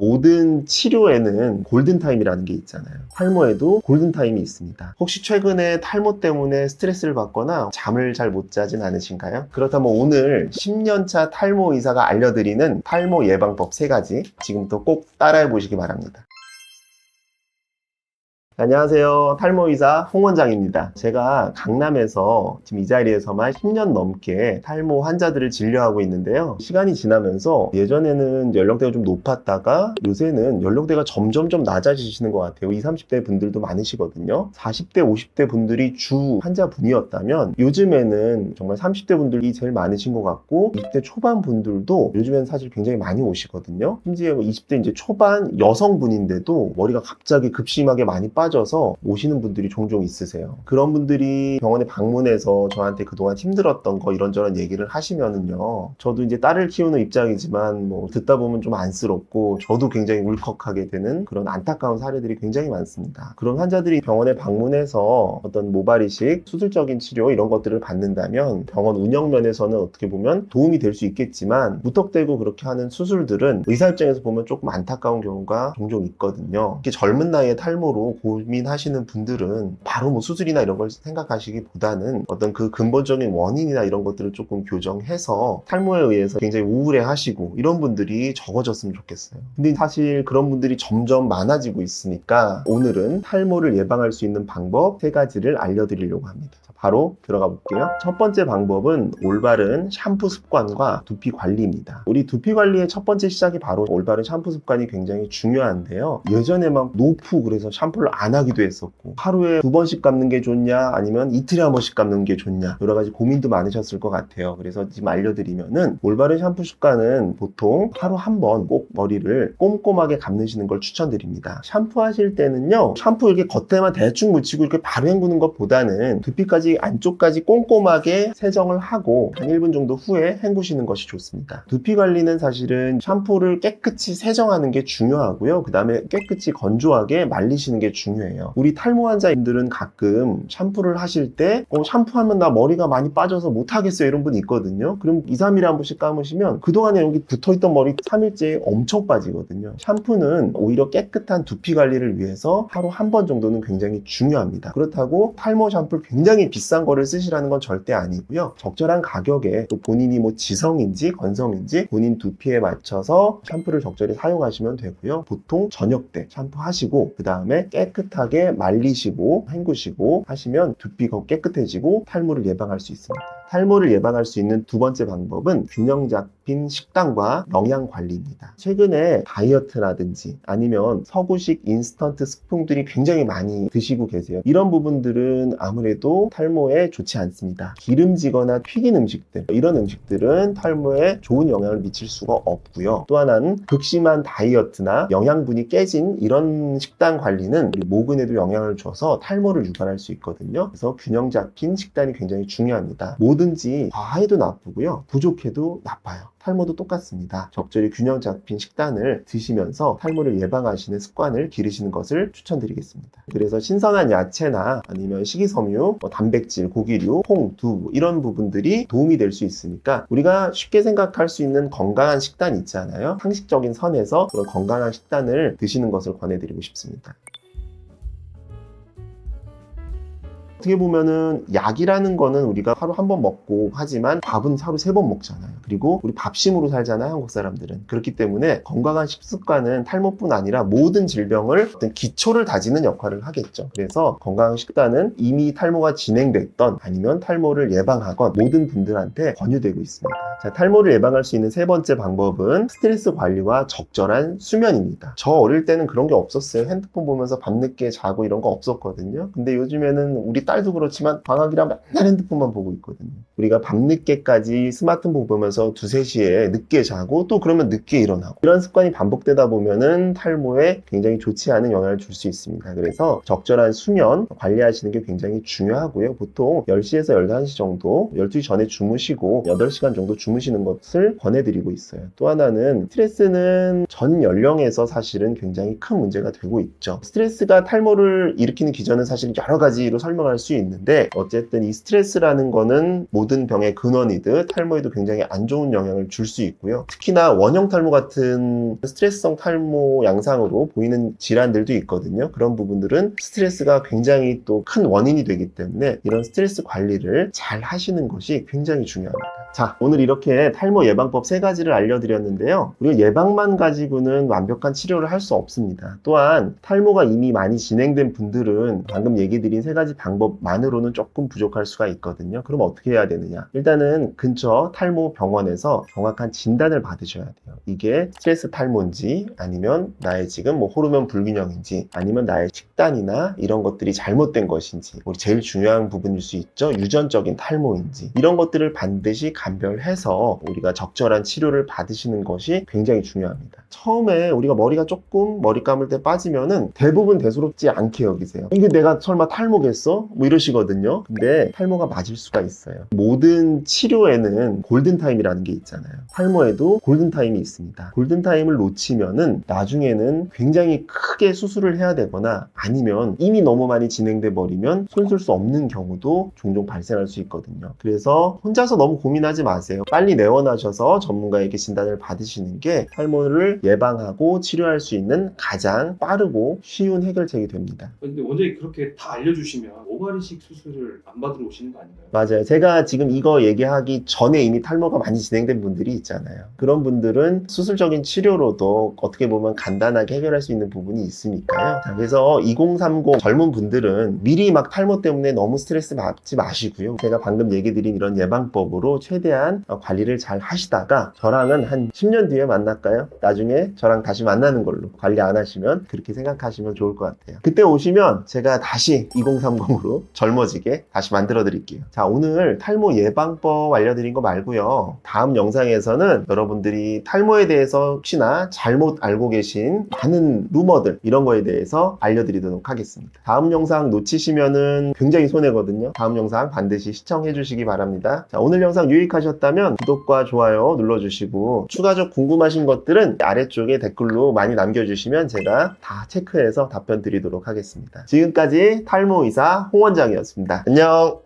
모든 치료에는 골든타임이라는 게 있잖아요. 탈모에도 골든타임이 있습니다. 혹시 최근에 탈모 때문에 스트레스를 받거나 잠을 잘 못 자진 않으신가요? 그렇다면 오늘 10년차 탈모 의사가 알려드리는 탈모 예방법 3가지 지금부터 꼭 따라해 보시기 바랍니다. 안녕하세요. 탈모의사 홍 원장입니다. 제가 강남에서 지금 이 자리에서만 10년 넘게 탈모 환자들을 진료하고 있는데요. 시간이 지나면서 예전에는 연령대가 좀 높았다가 요새는 연령대가 점점 좀 낮아지시는 것 같아요. 20, 30대 분들도 많으시거든요. 40대, 50대 분들이 주 환자분이었다면 요즘에는 정말 30대 분들이 제일 많으신 것 같고 20대 초반 분들도 요즘에는 사실 굉장히 많이 오시거든요. 심지어 20대 이제 초반 여성분인데도 머리가 갑자기 급심하게 많이 빠져 서 오시는 분들이 종종 있으세요. 그런 분들이 병원에 방문해서 저한테 그동안 힘들었던 거 이런저런 얘기를 하시면은요. 저도 이제 딸을 키우는 입장이지만 뭐 듣다 보면 좀 안쓰럽고 저도 굉장히 울컥하게 되는 그런 안타까운 사례들이 굉장히 많습니다. 그런 환자들이 병원에 방문해서 어떤 모발 이식, 수술적인 치료 이런 것들을 받는다면 병원 운영 면에서는 어떻게 보면 도움이 될 수 있겠지만 무턱대고 그렇게 하는 수술들은 의사 입장에서 보면 조금 안타까운 경우가 종종 있거든요. 이렇게 젊은 나이에 탈모로 고 민하시는 분들은 바로 뭐 수술이나 이런 걸 생각하시기보다는 어떤 그 근본적인 원인이나 이런 것들을 조금 교정해서 탈모에 의해서 굉장히 우울해 하시고 이런 분들이 적어졌으면 좋겠어요. 근데 사실 그런 분들이 점점 많아지고 있으니까 오늘은 탈모를 예방할 수 있는 방법 세 가지를 알려드리려고 합니다. 자, 바로 들어가 볼게요. 첫 번째 방법은 올바른 샴푸 습관과 두피 관리입니다. 우리 두피 관리의 첫 번째 시작이 바로 올바른 샴푸 습관이 굉장히 중요한데요. 예전에 막 노프 그래서 샴푸를 안 하기도 했었고 하루에 두 번씩 감는 게 좋냐 아니면 이틀에 한 번씩 감는 게 좋냐 여러 가지 고민도 많으셨을 것 같아요. 그래서 지금 알려드리면은 올바른 샴푸 습관은 보통 하루 한 번 꼭 머리를 꼼꼼하게 감으시는 걸 추천드립니다. 샴푸 하실 때는요 샴푸 이렇게 겉에만 대충 묻히고 이렇게 바로 헹구는 것보다는 두피까지 안쪽까지 꼼꼼하게 세정을 하고 한 1분 정도 후에 헹구시는 것이 좋습니다. 두피 관리는 사실은 샴푸를 깨끗이 세정하는 게 중요하고요. 그 다음에 깨끗이 건조하게 말리시는 게 중요해요. 우리 탈모 환자분들은 가끔 샴푸를 하실 때 어, 샴푸하면 나 머리가 많이 빠져서 못하겠어요 이런 분 있거든요. 그럼 2, 3일에 한 번씩 감으시면 그동안에 여기 붙어있던 머리 3일째에 엄청 빠지거든요. 샴푸는 오히려 깨끗한 두피 관리를 위해서 하루 한 번 정도는 굉장히 중요합니다. 그렇다고 탈모 샴푸를 굉장히 비싼 거를 쓰시라는 건 절대 아니고요. 적절한 가격에 또 본인이 뭐 지성인지 건성인지 본인 두피에 맞춰서 샴푸를 적절히 사용하시면 되고요. 보통 저녁 때 샴푸하시고 그 다음에 깨끗하게 말리시고 헹구시고 하시면 두피가 깨끗해지고 탈모를 예방할 수 있습니다. 탈모를 예방할 수 있는 두 번째 방법은 균형 잡힌 식단과 영양 관리입니다. 최근에 다이어트라든지 아니면 서구식 인스턴트 스푼들이 굉장히 많이 드시고 계세요. 이런 부분들은 아무래도 탈모에 좋지 않습니다. 기름지거나 튀긴 음식들, 이런 음식들은 탈모에 좋은 영향을 미칠 수가 없고요. 또 하나는 극심한 다이어트나 영양분이 깨진 이런 식단 관리는 우리 모근에도 영향을 줘서 탈모를 유발할 수 있거든요. 그래서 균형 잡힌 식단이 굉장히 중요합니다. 뭐든지 과해도 나쁘고요. 부족해도 나빠요. 탈모도 똑같습니다. 적절히 균형 잡힌 식단을 드시면서 탈모를 예방하시는 습관을 기르시는 것을 추천드리겠습니다. 그래서 신선한 야채나 아니면 식이섬유, 뭐 단백질, 고기류, 콩, 두부 이런 부분들이 도움이 될 수 있으니까 우리가 쉽게 생각할 수 있는 건강한 식단 있잖아요. 상식적인 선에서 그런 건강한 식단을 드시는 것을 권해드리고 싶습니다. 어떻게 보면은 약이라는 거는 우리가 하루 한 번 먹고 하지만 밥은 하루 세 번 먹잖아요. 그리고 우리 밥심으로 살잖아요, 한국 사람들은. 그렇기 때문에 건강한 식습관은 탈모뿐 아니라 모든 질병을 어떤 기초를 다지는 역할을 하겠죠. 그래서 건강한 식단은 이미 탈모가 진행됐던 아니면 탈모를 예방하건 모든 분들한테 권유되고 있습니다. 자, 탈모를 예방할 수 있는 세 번째 방법은 스트레스 관리와 적절한 수면입니다. 저 어릴 때는 그런 게 없었어요. 핸드폰 보면서 밤늦게 자고 이런 거 없었거든요. 근데 요즘에는 우리 딸도 그렇지만 방학이라 맨날 핸드폰만 보고 있거든요. 우리가 밤늦게까지 스마트폰 보면서 두세 시에 늦게 자고 또 그러면 늦게 일어나고 이런 습관이 반복되다 보면은 탈모에 굉장히 좋지 않은 영향을 줄 수 있습니다. 그래서 적절한 수면 관리하시는 게 굉장히 중요하고요. 보통 10시에서 11시 정도, 12시 전에 주무시고 8시간 정도 주무시는 것을 권해드리고 있어요. 또 하나는 스트레스는 전 연령에서 사실은 굉장히 큰 문제가 되고 있죠. 스트레스가 탈모를 일으키는 기전은 사실 여러 가지로 설명할 수 있는데 어쨌든 이 스트레스라는 거는 모든 병의 근원이듯 탈모에도 굉장히 안 좋은 영향을 줄 수 있고요. 특히나 원형 탈모 같은 스트레스성 탈모 양상으로 보이는 질환들도 있거든요. 그런 부분들은 스트레스가 굉장히 또 큰 원인이 되기 때문에 이런 스트레스 관리를 잘 하시는 것이 굉장히 중요합니다. 자, 오늘 이렇게 탈모 예방법 세 가지를 알려드렸는데요. 우리가 예방만 가지고는 완벽한 치료를 할 수 없습니다. 또한 탈모가 이미 많이 진행된 분들은 방금 얘기 드린 세 가지 방법 만으로는 조금 부족할 수가 있거든요. 그럼 어떻게 해야 되느냐? 일단은 근처 탈모 병원에서 정확한 진단을 받으셔야 돼요. 이게 스트레스 탈모인지 아니면 나의 지금 뭐 호르몬 불균형인지 아니면 나의 식단이나 이런 것들이 잘못된 것인지 우리 제일 중요한 부분일 수 있죠. 유전적인 탈모인지 이런 것들을 반드시 감별해서 우리가 적절한 치료를 받으시는 것이 굉장히 중요합니다. 처음에 우리가 머리가 조금 머리 감을 때 빠지면은 대부분 대수롭지 않게 여기세요. 이게 내가 설마 탈모겠어? 뭐 이러시거든요. 근데 탈모가 맞을 수가 있어요. 모든 치료에는 골든타임이라는 게 있잖아요. 탈모에도 골든타임이 있습니다. 골든타임을 놓치면은 나중에는 굉장히 크게 수술을 해야 되거나 아니면 이미 너무 많이 진행돼 버리면 손쓸 수 없는 경우도 종종 발생할 수 있거든요. 그래서 혼자서 너무 고민하지 마세요. 빨리 내원하셔서 전문가에게 진단을 받으시는 게 탈모를 예방하고 치료할 수 있는 가장 빠르고 쉬운 해결책이 됩니다. 근데 원장님 그렇게 다 알려주시면 오바리식 수술을 안 받으러 오시는 거 아닌가요? 맞아요. 제가 지금 이거 얘기하기 전에 이미 탈모가 많이 진행된 분들이 있잖아요. 그런 분들은 수술적인 치료로도 어떻게 보면 간단하게 해결할 수 있는 부분이 있으니까요. 자, 그래서 2030 젊은 분들은 미리 막 탈모 때문에 너무 스트레스 받지 마시고요. 제가 방금 얘기 드린 이런 예방법으로 최대한 어, 관리를 잘 하시다가 저랑은 한 10년 뒤에 만날까요? 나중에 저랑 다시 만나는 걸로 관리 안 하시면 그렇게 생각하시면 좋을 것 같아요. 그때 오시면 제가 다시 2030으로 젊어지게 다시 만들어 드릴게요. 자, 오늘 탈모 예방법 알려드린 거 말고요. 다음 영상에서는 여러분들이 탈모에 대해서 혹시나 잘못 알고 계신 많은 루머들 이런 거에 대해서 알려드리도록 하겠습니다. 다음 영상 놓치시면은 굉장히 손해거든요. 다음 영상 반드시 시청해 주시기 바랍니다. 자, 오늘 영상 유익하셨다면 구독과 좋아요 눌러주시고 추가적 궁금하신 것들은 아래쪽에 댓글로 많이 남겨주시면 제가 다 체크해서 답변 드리도록 하겠습니다. 지금까지 탈모 의사 홍 원장이었습니다. 안녕!